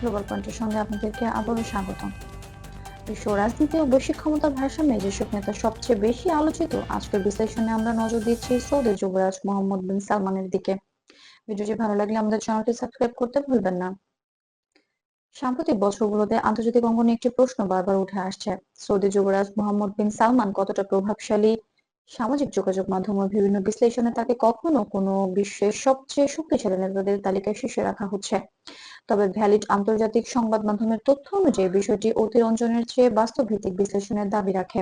Global পয়েন্টের সঙ্গে আপনাদেরকে আবারও স্বাগত বিশ্ব রাজনীতি ও বৈশ্বিক ক্ষমতার ভারসাম্যে যেসব নেতা সবচেয়ে বেশি আলোচিত, আজকের বিশ্লেষণে আমরা নজর দিচ্ছি সৌদি যুবরাজ মোহাম্মদ বিন সালমানের দিকে। ভিডিওটি ভালো লাগলে আমাদের চ্যানেলটি সাবস্ক্রাইব করতে ভুলবেন না। সাম্প্রতিক বছরগুলোতে আন্তর্জাতিক অঙ্গনে একটি প্রশ্ন বারবার উঠে আসছে। সৌদি যুবরাজ মোহাম্মদ বিন সালমান কতটা প্রভাবশালী সামাজিক যোগাযোগ মাধ্যম বিভিন্ন বিশ্লেষণে তাকে কখনো কোনো বিশ্বের সবচেয়ে শক্তিশালী নেতাদের তালিকায় শীর্ষে রাখা হচ্ছে। তবে ভ্যালিড আন্তর্জাতিক সংবাদ মাধ্যমের তথ্য অনুযায়ী বিষয়টি অতিরঞ্জনের চেয়ে বাস্তব ভিত্তিক বিশ্লেষণের দাবি রাখে।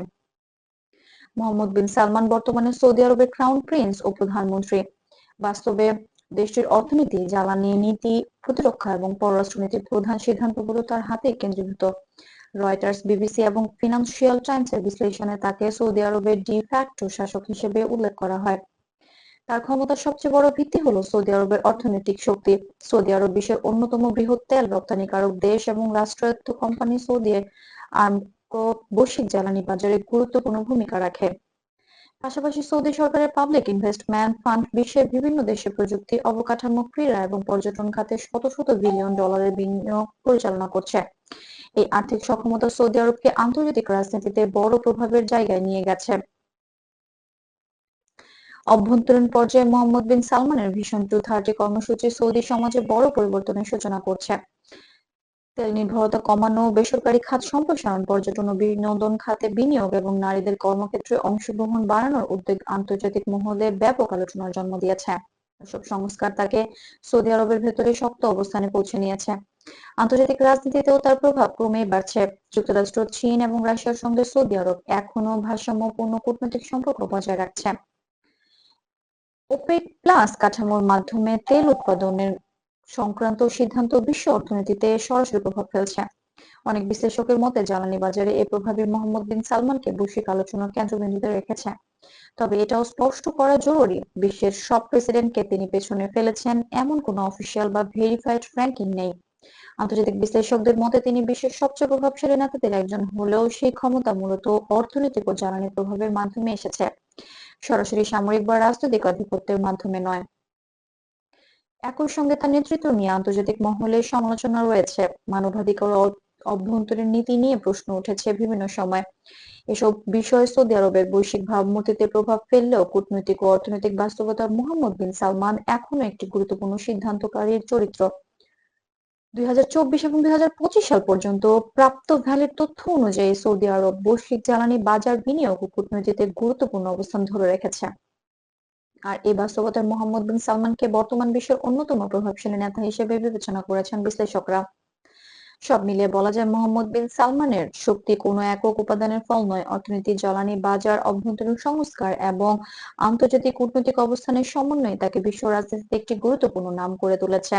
মোহাম্মদ বিন সালমান বর্তমানে সৌদি আরবের ক্রাউন প্রিন্স ও প্রধানমন্ত্রী। বাস্তবে দেশটির অর্থনীতি, জ্বালানি নীতি, প্রতিরক্ষা এবং পররাষ্ট্রনীতির প্রধান সিদ্ধান্তগুলো তার হাতে কেন্দ্রীভূত। রয়টার্স বিবিসি এবং ফিনান্সিয়াল টাইমসের বিশ্লেষণে তাকে সৌদি আরবের ডি ফ্যাক্টো শাসক হিসেবে উল্লেখ করা হয়। তার ক্ষমতার সবচেয়ে বড় ভিত্তি হলো সৌদি আরবের অর্থনৈতিক শক্তি। সৌদি আরব বিশ্বের অন্যতম বৃহৎ তেল রপ্তানিকারক দেশ এবং রাষ্ট্রায়ত্ত কোম্পানি সৌদি আরামকো বৈশ্বিক জ্বালানি বাজারে গুরুত্বপূর্ণ ভূমিকা রাখে। পাশাপাশি সৌদি সরকারের পাবলিক ইনভেস্টমেন্ট ফান্ড বিশ্বের বিভিন্ন দেশে প্রযুক্তি অবকাঠামো, ক্রীড়া এবং পর্যটন খাতে শত শত বিলিয়ন ডলারের বিনিয়োগ পরিচালনা করছে। এই আর্থিক সক্ষমতা সৌদি আরবকে আন্তর্জাতিক রাজনীতিতে বড় প্রভাবের জায়গায় নিয়ে গেছে। অভ্যন্তরীণ পর্যায়ে মোহাম্মদ বিন সালমানের ভীষণ টু থার্টি কর্মসূচি সৌদি সমাজে বড় পরিবর্তনের সূচনা করছে। তেল নির্ভরতা কমানো, বেসরকারি খাত সম্প্রসারণ পর্যটন ও বিনোদন খাতে বিনিয়োগ এবং নারীদের কর্মক্ষেত্রে অংশগ্রহণ বাড়ানোর উদ্যোগ আন্তর্জাতিক মহলে ব্যাপক আলোচনার জন্ম দিয়েছে। এসব সংস্কার তাকে সৌদি আরবের ভেতরে শক্ত অবস্থানে পৌঁছে নিয়েছে। আন্তর্জাতিক রাজনীতিতেও তার প্রভাব ক্রমেই বাড়ছে। যুক্তরাষ্ট্র, চীন এবং রাশিয়ার সঙ্গে সৌদি আরব এখনও ভারসাম্যপূর্ণ কূটনৈতিক সম্পর্ক বজায় রাখছে। ওপেক প্লাস কাঠামোর মাধ্যমে তেল উৎপাদনের সংক্রান্ত সিদ্ধান্ত বিশ্ব অর্থনীতিতে সরাসরি প্রভাব ফেলছে। অনেক বিশ্লেষকের মতে, জ্বালানি বাজারে এ প্রভাবই মোহাম্মদ বিন সালমানকে বৈশ্বিক আলোচনার কেন্দ্রবিন্দুতে রেখেছে। তবে এটাও স্পষ্ট করা জরুরি, বিশ্বের সব প্রেসিডেন্টকে তিনি পেছনে ফেলেছেন এমন কোনো অফিসিয়াল বা ভেরিফাইড র্যাঙ্কিং নেই। আন্তর্জাতিক বিশ্লেষকদের মতে, তিনি বিশ্বের সবচেয়ে প্রভাবশালী নেতাদের একজন হলেও সেই ক্ষমতা মূলত অর্থনৈতিক ও জ্বালানি প্রভাবের মাধ্যমে এসেছে। সরাসরি সামরিক বা রাজনৈতিক আধিপত্যের মাধ্যমে নয় একই সঙ্গে তার নেতৃত্ব নিয়ে আন্তর্জাতিক মহলে সমালোচনা রয়েছে। মানবাধিকার অভ্যন্তরীণ নীতি নিয়ে প্রশ্ন উঠেছে বিভিন্ন সময়। এসব বিষয়ে সৌদি আরবের বৈশ্বিক ভাবমূর্তিতে প্রভাব ফেললেও কূটনৈতিক ও অর্থনৈতিক বাস্তবতা মোহাম্মদ বিন সালমান এখনও একটি গুরুত্বপূর্ণ সিদ্ধান্তকারীর চরিত্র। দুই হাজার চব্বিশ এবং দুই হাজার পঁচিশ সাল পর্যন্ত প্রাপ্ত ভ্যালিড তথ্য অনুযায়ী সৌদি আরব বৈশ্বিক জ্বালানি বাজার বিনিয়োগ ও কূটনীতিতে গুরুত্বপূর্ণ অবস্থান ধরে রেখেছে। আর এই বাস্তবতায় মোহাম্মদ বিন সালমানকে বর্তমান বিশ্বের অন্যতম প্রভাবশালী নেতা হিসেবে বিবেচনা করেছেন বিশ্লেষকরা। সব মিলিয়ে বলা যায় মোহাম্মদ বিন সালমানের শক্তি কোনো একক উপাদানের ফল নয়। অর্থনীতি, জ্বালানি, বাজার, অভ্যন্তরীণ সংস্কার এবং আন্তর্জাতিক কূটনৈতিক অবস্থানের সমন্বয়ে তাকে বিশ্ব রাজনীতিতে একটি গুরুত্বপূর্ণ নাম করে তুলেছে।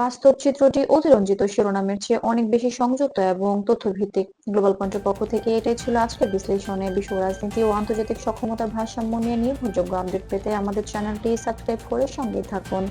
বাস্তব চিত্রটি অতিরঞ্জিত শিরোনামের চেয়ে অনেক বেশি সংযুক্ত এবং তথ্য ভিত্তিক গ্লোবাল পয়েন্টের পক্ষ থেকে এটাই ছিল আজকের বিশ্লেষণে। বিশ্ব রাজনীতি ও আন্তর্জাতিক সক্ষমতার ভারসাম্য নিয়ে নির্ভরযোগ্য আপডেট পেতে আমাদের চ্যানেলটি সাবস্ক্রাইব করে সঙ্গে থাকুন।